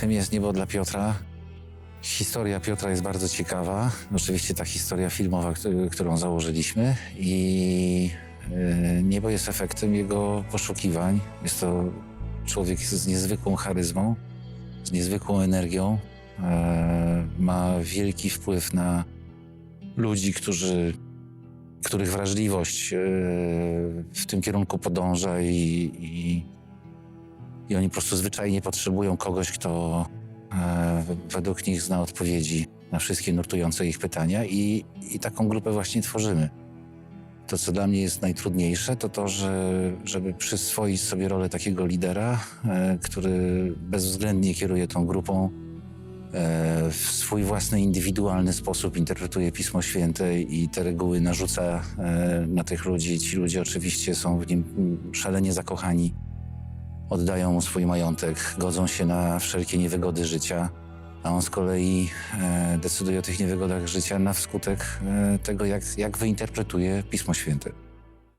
Czym jest niebo dla Piotra? Historia Piotra jest bardzo ciekawa. Oczywiście ta historia filmowa, któ- którą założyliśmy i e, niebo jest efektem jego poszukiwań. Jest to człowiek z niezwykłą charyzmą, z niezwykłą energią. E, Ma wielki wpływ na ludzi, którzy, których wrażliwość e, w tym kierunku podąża i, i, i oni po prostu zwyczajnie potrzebują kogoś, kto e, według nich zna odpowiedzi na wszystkie nurtujące ich pytania i, i taką grupę właśnie tworzymy. To, co dla mnie jest najtrudniejsze, to to, że, żeby przyswoić sobie rolę takiego lidera, e, który bezwzględnie kieruje tą grupą, e, w swój własny, indywidualny sposób interpretuje Pismo Święte i te reguły narzuca na tych ludzi. Ci ludzie oczywiście są w nim mm, szalenie zakochani oddają mu swój majątek, godzą się na wszelkie niewygody życia, a on z kolei e, decyduje o tych niewygodach życia na wskutek e, tego, jak, jak wyinterpretuje Pismo Święte.